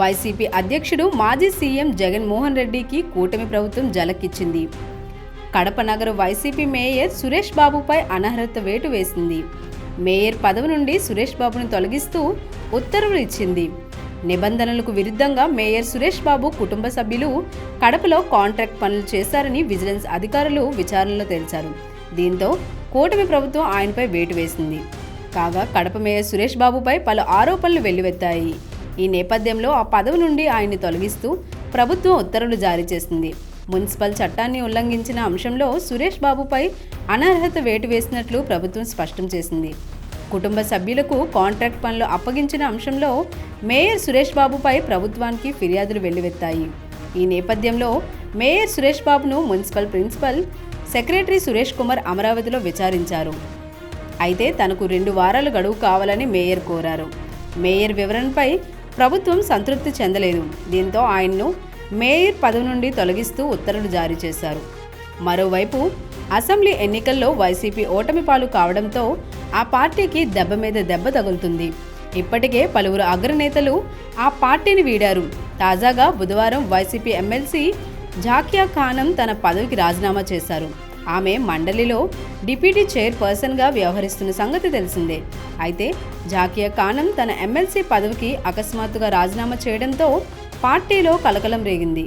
YCP అధ్యక్షుడు మాజీ CM Jaganmohan రెడ్డికి కూటమి ప్రభుత్వం జలకిచ్చింది. కడప నగర వైసీపీ మేయర్ సురేష్ బాబుపై అనర్హత వేటు వేసింది. మేయర్ పదవి నుండి సురేష్ బాబును తొలగిస్తూ ఉత్తర్వులు ఇచ్చింది. నిబంధనలకు విరుద్ధంగా మేయర్ సురేష్ బాబు కుటుంబ సభ్యులు కడపలో కాంట్రాక్ట్ పనులు చేశారని విజిలెన్స్ అధికారులు విచారణలో తెలిచారు దీంతో కూటమి ప్రభుత్వం ఆయనపై వేటు వేసింది. కాగా కడప మేయర్ సురేష్ బాబుపై పలు ఆరోపణలు వెల్లువెత్తాయి. ఈ నేపథ్యంలో ఆ పదవి నుండి ఆయన్ని తొలగిస్తూ ప్రభుత్వం ఉత్తర్వులు జారీ చేసింది. మున్సిపల్ చట్టాన్ని ఉల్లంఘించిన అంశంలో సురేష్ బాబుపై అనర్హత వేటు వేసినట్లు ప్రభుత్వం స్పష్టం చేసింది. కుటుంబ సభ్యులకు కాంట్రాక్ట్ పనులు అప్పగించిన అంశంలో మేయర్ సురేష్ బాబుపై ప్రభుత్వానికి ఫిర్యాదులు వెల్లువెత్తాయి. ఈ నేపథ్యంలో మేయర్ సురేష్ బాబును municipal principal secretary Suresh Kumar అమరావతిలో విచారించారు. అయితే తనకు రెండు వారాలు గడువు కావాలని మేయర్ కోరారు. మేయర్ వివరణపై ప్రభుత్వం సంతృప్తి చెందలేదు. దీంతో ఆయన్ను మేయర్ పదవి నుండి తొలగిస్తూ ఉత్తర్వులు జారీ చేశారు. మరోవైపు అసెంబ్లీ ఎన్నికల్లో వైసీపీ ఓటమి పాలు కావడంతో ఆ పార్టీకి దెబ్బ మీద దెబ్బ తగులుతుంది. ఇప్పటికే పలువురు అగ్రనేతలు ఆ పార్టీని వీడారు. తాజాగా బుధవారం వైసీపీ ఎమ్మెల్సీ జాకియా ఖానం తన పదవికి రాజీనామా చేశారు. ఆమె మండలిలో డిప్యూటీ చైర్పర్సన్గా వ్యవహరిస్తున్న సంగతి తెలిసిందే. అయితే జాకియా ఖానం తన ఎమ్మెల్సీ పదవికి అకస్మాత్తుగా రాజీనామా చేయడంతో పార్టీలో కలకలం రేగింది.